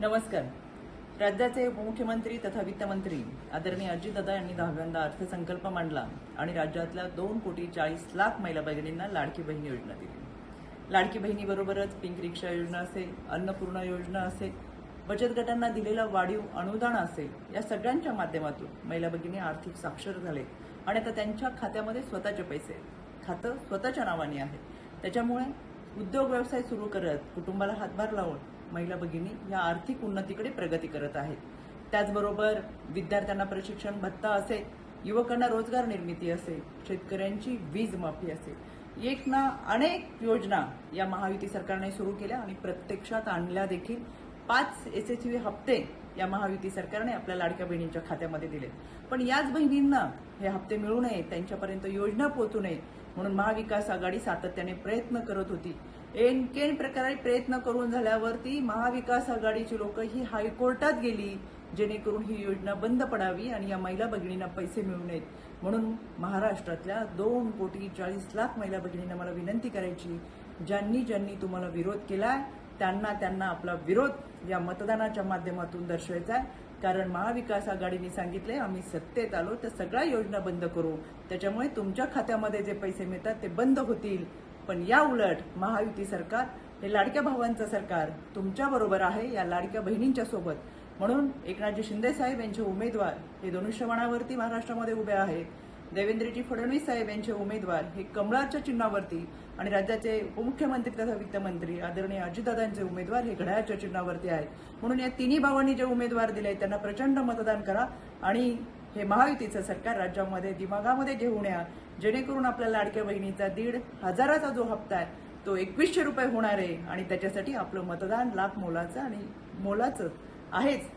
नमस्कार. राज्याचे उपमुख्यमंत्री तथा वित्तमंत्री आदरणीय अजितदादा यांनी दहाव्यांदा अर्थसंकल्प मांडला आणि राज्यातल्या दोन कोटी चाळीस लाख महिला भगिनींना लाडकी बहीण योजना दिली. लाडकी बहिणीबरोबरच पिंक रिक्षा योजना असेल अन्नपूर्णा योजना असेल बचत गटांना दिलेलं वाढीव अनुदान असेल या सगळ्यांच्या माध्यमातून महिला भगिनी आर्थिक साक्षर झाले आणि आता त्यांच्या खात्यामध्ये स्वतःचे पैसे खातं स्वतःच्या नावाने आहे. त्याच्यामुळे उद्योग व्यवसाय सुरू करत कुटुंबाला हातभार लावून महिला भगिनी या आर्थिक उन्नतीकडे प्रगती करत आहेत. त्याचबरोबर विद्यार्थ्यांना प्रशिक्षण भत्ता असेल युवकांना रोजगार निर्मिती असेल शेतकऱ्यांची वीज माफी असेल. एक ना अनेक योजना या महायुती सरकारने सुरू केल्या आणि प्रत्यक्षात आणल्या देखील. पाच एस हप्ते या महायुती सरकारने आपल्या लाडक्या बहिणींच्या खात्यामध्ये दिले पण याच बहिणींना हे हप्ते मिळू नये त्यांच्यापर्यंत योजना पोहोचू नये म्हणून महाविकास आघाडी सातत्याने प्रयत्न करत होती. एनकेन प्रकारे प्रयत्न करून झाल्यावरती महाविकास आघाडीची लोक ही हायकोर्टात गेली जेणेकरून ही योजना बंद पडावी आणि या महिला भगिनींना पैसे मिळू नयेत. म्हणून महाराष्ट्रातल्या दोन कोटी चाळीस लाख महिला भगिनींना मला विनंती करायची ज्यांनी ज्यांनी तुम्हाला विरोध केलाय त्यांना त्यांना आपला विरोध या मतदानाच्या माध्यमातून दर्शवायचा आहे. कारण महाविकास आघाडीने सांगितले आम्ही सत्तेत आलो तर सगळ्या योजना बंद करू. त्याच्यामुळे तुमच्या खात्यामध्ये जे पैसे मिळतात ते बंद होतील. पण या उलट महायुती सरकार हे लाडक्या भावांचं सरकार तुमच्या बरोबर आहे या लाडक्या बहिणींच्या सोबत. म्हणून एकनाथजी शिंदे साहेब यांचे उमेदवार हे धनुष्यबाणावरती महाराष्ट्रामध्ये उभे आहेत. देवेंद्रजी फडणवीस साहेब यांचे उमेदवार हे कमळाच्या चिन्हावरती आणि राज्याचे उपमुख्यमंत्री तथा वित्तमंत्री आदरणीय अजितदादांचे उमेदवार हे घड्याळच्या चिन्हावरती आहेत. म्हणून या तिन्ही भावांनी जे उमेदवार दिले त्यांना प्रचंड मतदान करा आणि हे महायुतीचं सरकार राज्यामध्ये दिमागामध्ये घेऊन या. जेणेकरून आपल्या लाडक्या बहिणीचा दीड हजाराचा जो हप्ता आहे तो एकवीसशे रुपये होणार आहे आणि त्याच्यासाठी आपलं मतदान लाख मोलाचं आणि मोलाचं आहेच.